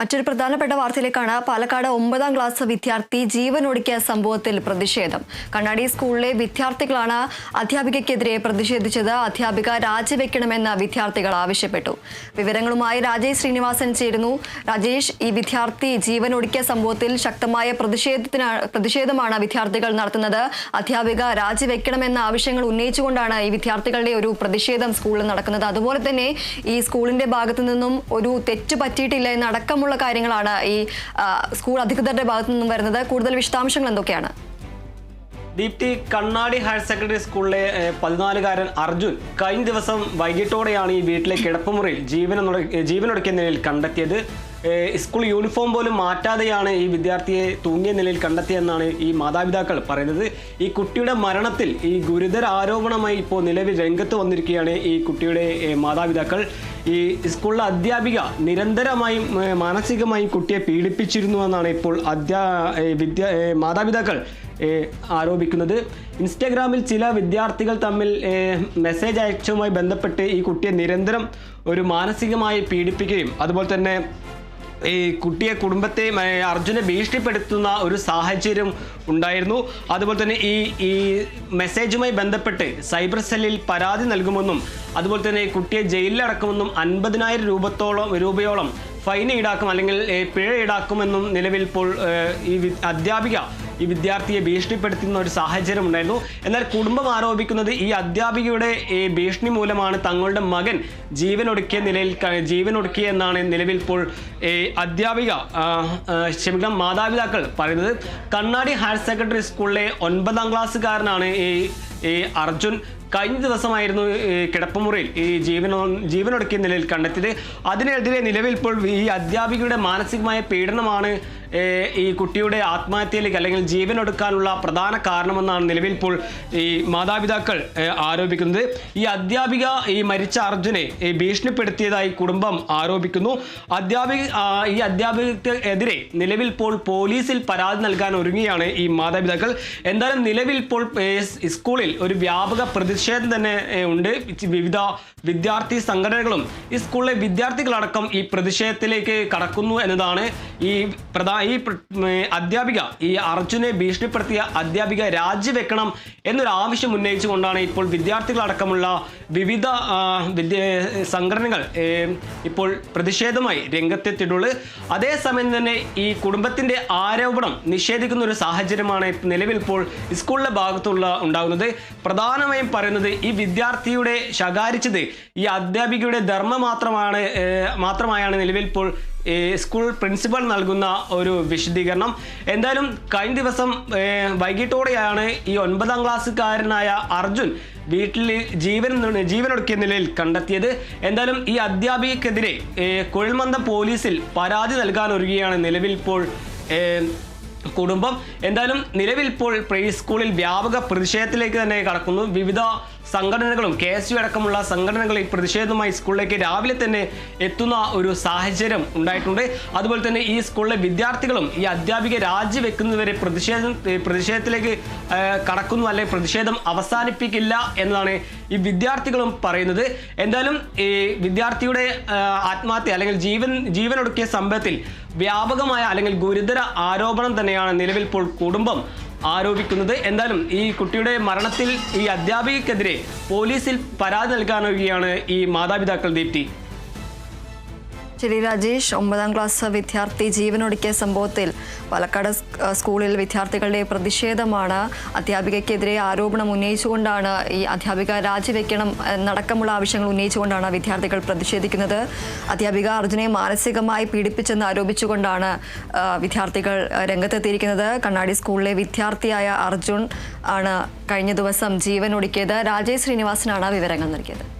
മറ്റൊരു പ്രധാനപ്പെട്ട വാർത്തയിലേക്കാണ് പാലക്കാട് ഒമ്പതാം ക്ലാസ് വിദ്യാർത്ഥി ജീവനൊടുക്കിയ സംഭവത്തിൽ പ്രതിഷേധം. കണ്ണാടി സ്കൂളിലെ വിദ്യാർത്ഥികളാണ് അധ്യാപികയ്ക്കെതിരെ പ്രതിഷേധിച്ചത്. അധ്യാപിക രാജിവെക്കണമെന്ന് വിദ്യാർത്ഥികൾ ആവശ്യപ്പെട്ടു. വിവരങ്ങളുമായി രാജേഷ് ശ്രീനിവാസൻ ചേരുന്നു. രാജേഷ് ഈ വിദ്യാർത്ഥി ജീവനൊടുക്കിയ സംഭവത്തിൽ ശക്തമായ പ്രതിഷേധത്തിനാണ് പ്രതിഷേധമാണ് വിദ്യാർത്ഥികൾ നടത്തുന്നത്. അധ്യാപിക രാജിവെക്കണമെന്ന ആവശ്യങ്ങൾ ഉന്നയിച്ചുകൊണ്ടാണ് ഈ വിദ്യാർത്ഥികളുടെ ഒരു പ്രതിഷേധം സ്കൂളിൽ നടക്കുന്നത്. അതുപോലെ തന്നെ ഈ സ്കൂളിന്റെ ഭാഗത്തു നിന്നും ഒരു തെറ്റ് പറ്റിയിട്ടില്ല എന്നടക്കമുള്ള കാര്യങ്ങളാണ് ഈ സ്കൂൾ അധികൃതരുടെ ഭാഗത്തു നിന്നും വരുന്നത്. കൂടുതൽ വിശദാംശങ്ങൾ എന്തൊക്കെയാണ്? ദീപ്തി കണ്ണാടി ഹയർ സെക്കൻഡറി സ്കൂളിലെ പതിനാലുകാരൻ അർജുൻ കഴിഞ്ഞ ദിവസം വൈകിട്ടോടെയാണ് ഈ വീട്ടിലെ കിടപ്പുമുറിയിൽ ജീവന ജീവനൊടുക്കിയ നിലയിൽ കണ്ടെത്തിയത്. സ്കൂൾ യൂണിഫോം പോലും മാറ്റാതെയാണ് ഈ വിദ്യാർത്ഥിയെ തൂങ്ങിയ നിലയിൽ കണ്ടെത്തിയെന്നാണ് ഈ മാതാപിതാക്കൾ പറയുന്നത്. ഈ കുട്ടിയുടെ മരണത്തിൽ ഈ ഗുരുതര ആരോപണമായി ഇപ്പോൾ നിലവിൽ രംഗത്ത് വന്നിരിക്കുകയാണ് ഈ കുട്ടിയുടെ മാതാപിതാക്കൾ. ഈ സ്കൂളിലെ അധ്യാപിക നിരന്തരമായും മാനസികമായും കുട്ടിയെ പീഡിപ്പിച്ചിരുന്നു എന്നാണ് ഇപ്പോൾ അധ്യാ വിദ്യ മാതാപിതാക്കൾ ആരോപിക്കുന്നത്. ഇൻസ്റ്റാഗ്രാമിൽ ചില വിദ്യാർത്ഥികൾ തമ്മിൽ മെസ്സേജ് അയച്ചതുമായി ബന്ധപ്പെട്ട് ഈ കുട്ടിയെ നിരന്തരം ഒരു മാനസികമായി പീഡിപ്പിക്കുകയും അതുപോലെ തന്നെ ഈ കുട്ടിയെ കുടുംബത്തെ ഏഹ് അർജുനെ ഭീഷണിപ്പെടുത്തുന്ന ഒരു സാഹചര്യം ഉണ്ടായിരുന്നു. അതുപോലെ തന്നെ ഈ ഈ മെസ്സേജുമായി ബന്ധപ്പെട്ട് സൈബർ സെല്ലിൽ പരാതി നൽകുമെന്നും അതുപോലെ തന്നെ കുട്ടിയെ ജയിലിലടക്കുമെന്നും അൻപതിനായിരം രൂപത്തോളം രൂപയോളം ഫൈൻ ഈടാക്കും അല്ലെങ്കിൽ പിഴ ഈടാക്കുമെന്നും നിലവിൽ ഇപ്പോൾ ഈ അധ്യാപിക ഈ വിദ്യാർത്ഥിയെ ഭീഷണിപ്പെടുത്തുന്ന ഒരു സാഹചര്യം ഉണ്ടായിരുന്നു. എന്നാൽ കുടുംബം ആരോപിക്കുന്നത് ഈ അധ്യാപികയുടെ ഈ ഭീഷണി മൂലമാണ് തങ്ങളുടെ മകൻ ജീവനൊടുക്കിയ നിലയിൽ ജീവനൊടുക്കിയ എന്നാണ് നിലവിൽ ഇപ്പോൾ അധ്യാപിക ക്ഷമിക്കണം മാതാപിതാക്കൾ പറയുന്നത്. കണ്ണാടി ഹയർ സെക്കൻഡറി സ്കൂളിലെ ഒൻപതാം ക്ലാസ്സുകാരനാണ് ഈ അർജുൻ. കഴിഞ്ഞ ദിവസമായിരുന്നു കിടപ്പുമുറിയിൽ ഈ ജീവനോ ജീവനൊടുക്കിയ നിലയിൽ കണ്ടെത്തിയത്. അതിനെതിരെ നിലവിൽ ഇപ്പോൾ ഈ അധ്യാപികയുടെ മാനസികമായ പീഡനമാണ് ഈ കുട്ടിയുടെ ആത്മഹത്യയിലേക്ക് അല്ലെങ്കിൽ ജീവനൊടുക്കാനുള്ള പ്രധാന കാരണമെന്നാണ് നിലവിൽ ഇപ്പോൾ ഈ മാതാപിതാക്കൾ ആരോപിക്കുന്നത്. ഈ അധ്യാപിക ഈ മരിച്ച അർജുനെ ഭീഷണിപ്പെടുത്തിയതായി കുടുംബം ആരോപിക്കുന്നു. അധ്യാപിക ഈ അധ്യാപികക്കെതിരെ നിലവിൽ ഇപ്പോൾ പോലീസിൽ പരാതി നൽകാൻ ഒരുങ്ങിയാണ് ഈ മാതാപിതാക്കൾ. എന്തായാലും നിലവിൽ ഇപ്പോൾ സ്കൂളിൽ ഒരു വ്യാപക പ്രതിഷേധം തന്നെ ഉണ്ട്. വിവിധ വിദ്യാർത്ഥി സംഘടനകളും ഈ സ്കൂളിലെ വിദ്യാർത്ഥികളടക്കം ഈ പ്രതിഷേധത്തിലേക്ക് കടക്കുന്നു എന്നതാണ് ഈ പ്രധാന ഈ അധ്യാപിക ഈ അർജുനെ ഭീഷണിപ്പെടുത്തിയ അധ്യാപിക രാജിവെക്കണം എന്നൊരു ആവശ്യം ഉന്നയിച്ചുകൊണ്ടാണ് ഇപ്പോൾ വിദ്യാർത്ഥികളടക്കമുള്ള വിവിധ സംഘടനകൾ ഇപ്പോൾ പ്രതിഷേധമായി രംഗത്തെത്തിയിട്ടുള്ളത്. അതേസമയം തന്നെ ഈ കുടുംബത്തിന്റെ ആരോപണം നിഷേധിക്കുന്ന ഒരു സാഹചര്യമാണ് നിലവിൽ ഇപ്പോൾ സ്കൂളിലെ ഭാഗത്തുള്ള ഉണ്ടാകുന്നത്. പ്രധാനമായും പറയുന്നത് ഈ വിദ്യാർത്ഥിയുടെ ശകാരിച്ചത് ഈ അധ്യാപികയുടെ ധർമ്മം മാത്രമാണ് മാത്രമായാണ് നിലവിൽ ഇപ്പോൾ സ്കൂൾ പ്രിൻസിപ്പൽ നൽകുന്ന ഒരു വിശദീകരണം. എന്തായാലും കഴിഞ്ഞ ദിവസം വൈകിട്ടോടെയാണ് ഈ ഒൻപതാം ക്ലാസ്സുകാരനായ അർജുൻ വീട്ടിൽ ജീവൻ ജീവനൊടുക്കിയ നിലയിൽ കണ്ടെത്തിയത്. എന്തായാലും ഈ അധ്യാപികക്കെതിരെ കുഴൽമന്ദം പോലീസിൽ പരാതി നൽകാൻ ഒരുങ്ങുകയാണ് നിലവിൽ ഇപ്പോൾ കുടുംബം. എന്തായാലും നിലവിൽ ഇപ്പോൾ പ്രീ സ്കൂളിൽ വ്യാപക പ്രതിഷേധത്തിലേക്ക് തന്നെ കടക്കുന്നു. വിവിധ സംഘടനകളും കെ എസ് യു അടക്കമുള്ള സംഘടനകൾ ഈ പ്രതിഷേധവുമായി സ്കൂളിലേക്ക് രാവിലെ തന്നെ എത്തുന്ന ഒരു സാഹചര്യം ഉണ്ടായിട്ടുണ്ട്. അതുപോലെ തന്നെ ഈ സ്കൂളിലെ വിദ്യാർത്ഥികളും ഈ അധ്യാപിക രാജിവെക്കുന്നതുവരെ പ്രതിഷേധം പ്രതിഷേധത്തിലേക്ക് കടക്കുന്നു അല്ലെങ്കിൽ പ്രതിഷേധം അവസാനിപ്പിക്കില്ല എന്നതാണ് ഈ വിദ്യാർത്ഥികളും പറയുന്നത്. എന്തായാലും ഈ വിദ്യാർത്ഥിയുടെ ആത്മഹത്യ അല്ലെങ്കിൽ ജീവൻ ജീവനൊടുക്കിയ സംഭവത്തിൽ വ്യാപകമായ അല്ലെങ്കിൽ ഗുരുതര ആരോപണം തന്നെയാണ് നിലവിൽ ഇപ്പോൾ കുടുംബം ആരോപിക്കുന്നത്. എന്തായാലും ഈ കുട്ടിയുടെ മരണത്തിൽ ഈ അധ്യാപികക്കെതിരെ പോലീസിൽ പരാതി നൽകാനൊക്കെയാണ് ഈ മാതാപിതാക്കൾ ദീപ്തി ശരി രാജേഷ് ഒമ്പതാം ക്ലാസ് വിദ്യാർത്ഥി ജീവനൊടുക്കിയ സംഭവത്തിൽ പാലക്കാട് സ്കൂളിൽ വിദ്യാർത്ഥികളുടെ പ്രതിഷേധമാണ് അധ്യാപികയ്ക്കെതിരെ ആരോപണം ഉന്നയിച്ചുകൊണ്ടാണ് ഈ അധ്യാപിക രാജിവെക്കണം എന്നടക്കമുള്ള ആവശ്യങ്ങൾ ഉന്നയിച്ചുകൊണ്ടാണ് വിദ്യാർത്ഥികൾ പ്രതിഷേധിക്കുന്നത്. അധ്യാപിക അർജുനെ മാനസികമായി പീഡിപ്പിച്ചെന്ന് ആരോപിച്ചുകൊണ്ടാണ് വിദ്യാർത്ഥികൾ രംഗത്തെത്തിയിരിക്കുന്നത്. കണ്ണാടി സ്കൂളിലെ വിദ്യാർത്ഥിയായ അർജുൻ ആണ് കഴിഞ്ഞ ദിവസം ജീവൻ ഒടുക്കിയത് രാജേഷ് ശ്രീനിവാസനാണ് വിവരങ്ങൾ നൽകിയത്.